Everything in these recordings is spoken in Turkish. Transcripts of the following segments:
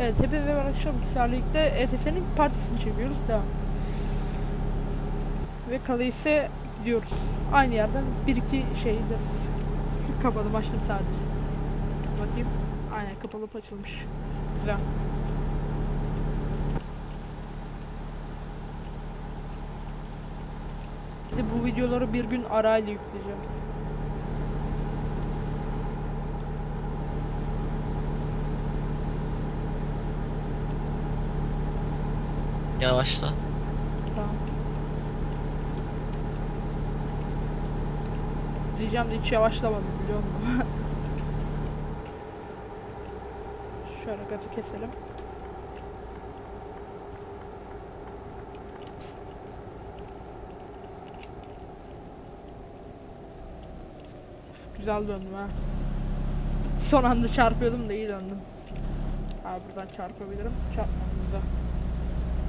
Evet hepimiz arkadaşlar bilgisayarla birlikte ETS'nin partisini çekiyoruz devam. Ve kalı ise gidiyoruz. Aynı yerden bir iki şey izleriz. Kapalı başladım sadece. Bakayım. Aynen kapalı açılmış. Güzel. De bu videoları bir gün arayla yükleyeceğim. Yavaşla. Tamam. Diyeceğim de hiç yavaşlamadım biliyor musun? Şöyle gazı keselim. Güzel döndüm ha. Son anda çarpıyordum da iyi döndüm. Ha buradan çarpabilirim. Çarpmam güzel.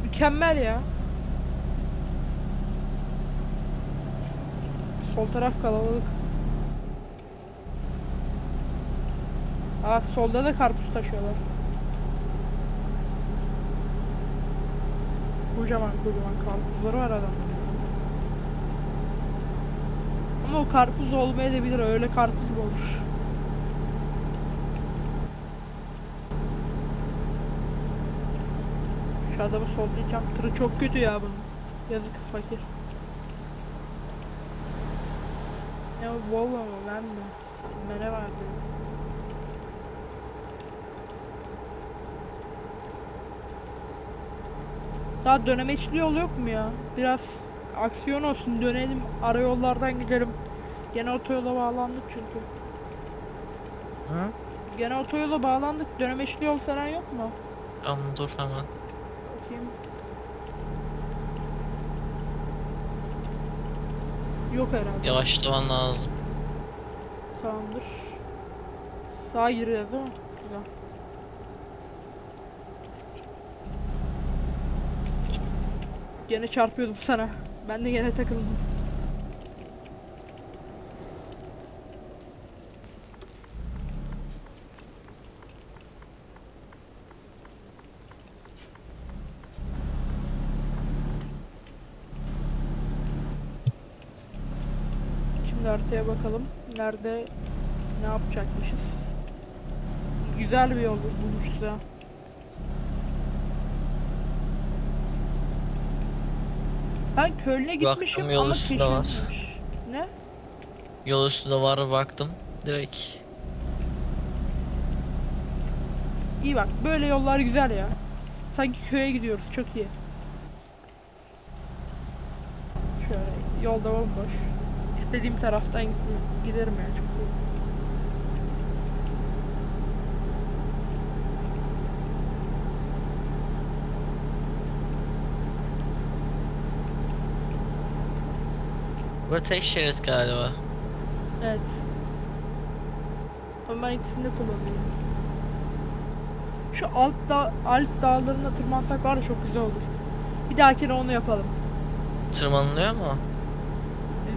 Mükemmel ya. Sol taraf kalabalık. Aa solda da karpuz taşıyorlar. Kocaman kocaman karpuzları var adamların. Ama o karpuz olmayabilir öyle karpuz mu Şu adamı sollayacağım. Tırı çok kötü ya bunun. Yazık fakir. Ya Volvo mu ben mi? Mere vardı. Daha dönemeçli yol yok mu ya? Biraz aksiyon olsun dönelim ara yollardan gidelim. Gene otoyola bağlandık çünkü. Hı? Gene otoyola bağlandık. Dönemeçli yol falan yok mu? Tamam dur hemen. Bakayım. Yok herhalde. Yavaşlaman lazım. Tamamdır. Sağa giriyoruz değil mi? Güzel. Gene çarpıyordum sana. Ben de gene takıldım. Şimdi haritaya bakalım. Nerede ne yapacakmışız? Güzel bir yol bulmuşuz ya. Ben Köln'e gitmişim Baktım, yol ama üstünde var. Ne? Yol üstünde var baktım. Direkt. İyi bak böyle yollar güzel ya. Sanki köye gidiyoruz çok iyi. Şöyle yolda bomboş. İstediğim taraftan gid- giderim ya çok iyi. Burada tek şerit galiba. Evet. Ama ben ikisini de kullanıyorum. Şu alt da Alp dağlarına tırmansak var ya çok güzel olur. Bir dahakine onu yapalım. Tırmanılıyor mu?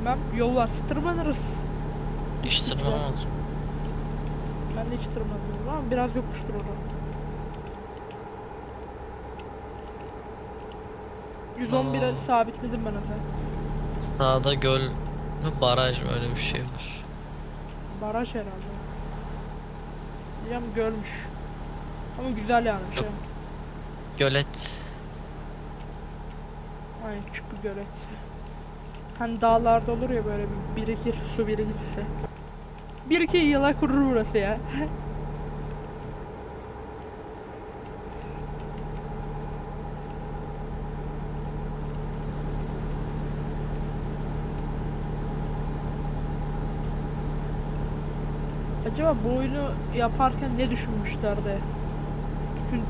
Bilmem yol var tırmanırız. Hiç tırmanamadım. Ben de hiç tırmanmıyorum ama biraz yokuştur orada. 111'e Aa. sabitledim ben zaten. Sağda göl mü baraj mı öyle bir şey var. Baraj herhalde. Diyeceğim görmüş. Ama güzel yani bir şey. Gölet. Aynen küçük bir gölet. Hani dağlarda olur ya böyle bir birikir su birikirse. Bir iki yıla kurur burası ya. Acaba bu oyunu yaparken ne düşünmüşlerdi? Bütün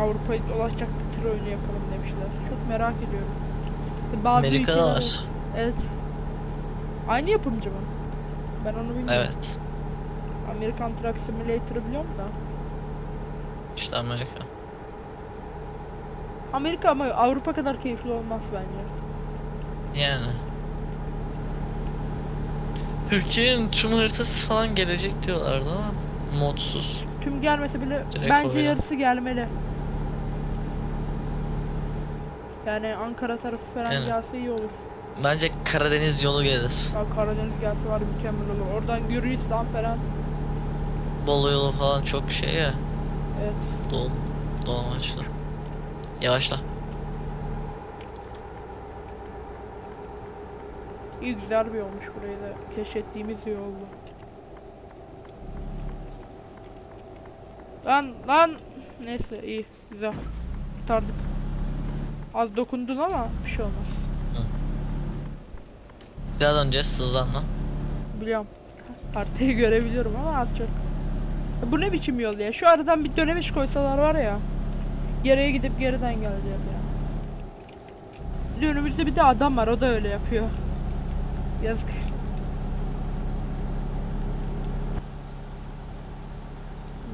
Avrupa'yı dolaşacak bir tır oyunu yapalım demişler. Çok merak ediyorum. Bazı Amerika'da ülkeler- var. Evet. Aynı yapımcı mı? Ben onu bilmiyorum. Evet. Amerikan Truck Simulator'ı biliyorum da. İşte Amerika. Amerika ama Avrupa kadar keyifli olmaz bence. Yani. Türkiye'nin tüm haritası falan gelecek diyorlardı ama modsuz. Tüm gelmese bile Direkt bence yarısı gelmeli. Yani Ankara tarafı falan Yani. gelse iyi olur. Bence Karadeniz yolu gelir. Ya Karadeniz gelse var mükemmel olur. Oradan Gürcistan falan. Bolu yolu falan çok şey ya. Evet. Doğu, doğu amaçlı. Yavaşla. İyi güzel bir olmuş burayı da keşfettiğimiz iyi oldu. Lan lan neyse iyi güzel kurtardık. Az dokundun ama bir şey olmaz. Biraz önce hızlanma. Biliyorum. Haritayı görebiliyorum ama az çok. Bu ne biçim yol ya? Şu aradan bir dönemiş koysalar var ya. Geriye gidip geriden geleceğiz ya. Önümüzde bir de adam var o da öyle yapıyor. Yazık.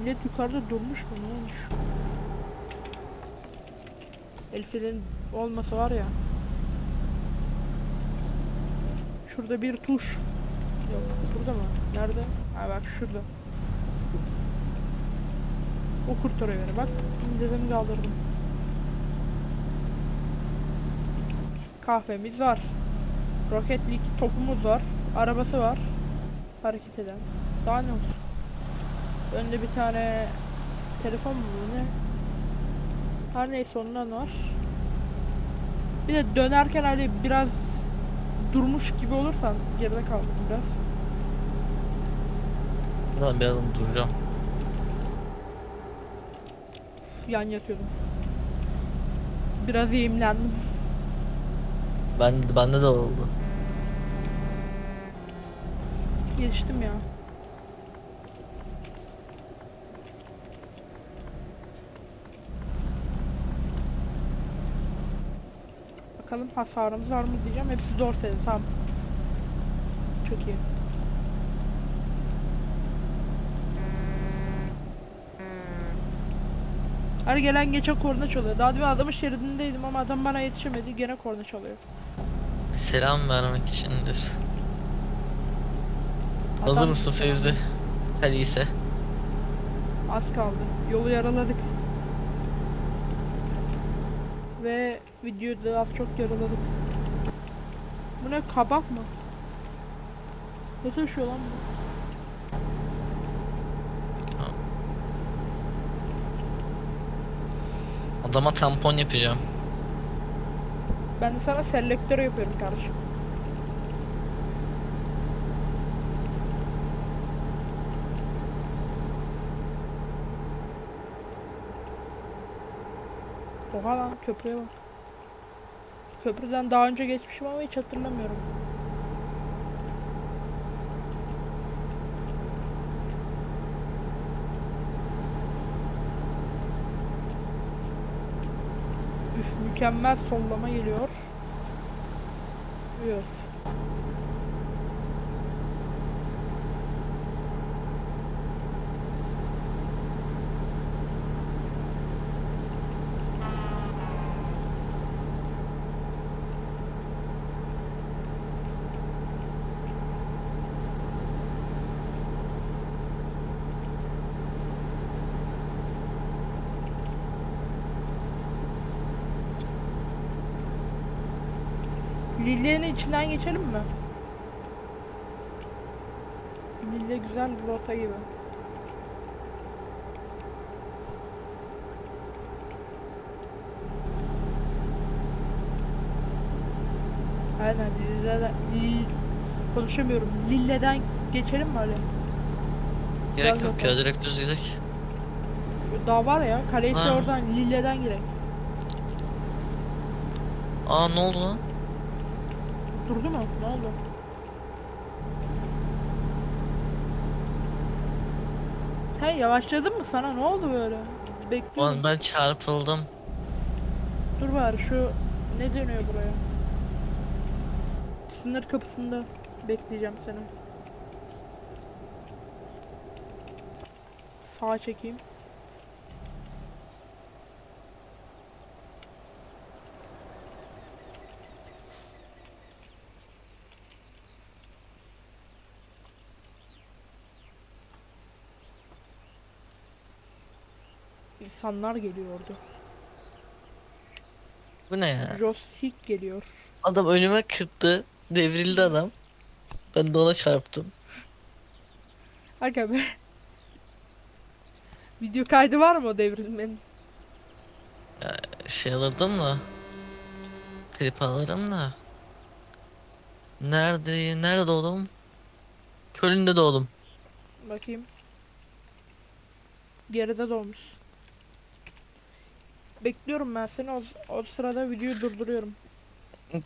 Millet yukarıda durmuş mu? Ne olmuş? Elfinin olmasa var ya. Şurada bir tuş. Yok burada mı? Nerede? Ha bak şurada. O kurtarıyor beni bak. Dedim kaldırdım. Kahvemiz var. Roketlik topumuz var. Arabası var. Hareket eden. Daha ne olsun? Önde bir tane telefon mu ne? Her neyse ondan var. Bir de dönerken hani biraz durmuş gibi olursan geride kaldım biraz. Buradan bir adım duracağım. Yan yatıyordum. Biraz eğimlendim. Ben bende de oldu. Geçtim ya. Bakalım hasarımız var mı diyeceğim. Hepsi zor seri. Tamam. Çok iyi. Her gelen geçen korna çalıyor. Daha demin adamın şeridindeydim ama adam bana yetişemedi. Gene korna çalıyor. Selam vermek içindir. Hazır Adam- mısın Fevzi? Hadi ise. Az kaldı. Yolu yaraladık. Ve videoda az çok yaraladık. Bu ne kabak mı? Ne taşıyor lan bu? Adama tampon yapacağım. Ben de sana selektör yapıyorum kardeşim. Oha lan köprüye bak. Köprüden daha önce geçmişim ama hiç hatırlamıyorum. Üf, mükemmel sollama geliyor. Evet. Lille'nin içinden geçelim mi? Lille güzel bir rota gibi. Aynen Lille'den Lille, konuşamıyorum. Lille'den geçelim mi öyle? Gerek Gel yok ya direkt düz gidelim. Daha var ya. Kalesi Ha. oradan Lille'den girek. Aa ne oldu lan? Durdu mu? Ne oldu? Hey yavaşladın mı sana? Ne oldu böyle? Bekliyorum. Ben çarpıldım. Dur bari şu ne dönüyor buraya? Sınır kapısında bekleyeceğim seni. Sağa çekeyim. İnsanlar geliyordu. Bu ne ya? Joystick geliyor. Adam önüme kırptı. Devrildi adam. Ben de ona çarptım. Aga be. Video kaydı var mı o devrilmenin? Şey alırdım da. Klip alırım da. Nerede? Nerede doğdum? Köln'de doğdum. Bakayım. Geride doğmuş. Bekliyorum ben seni o, o sırada videoyu durduruyorum.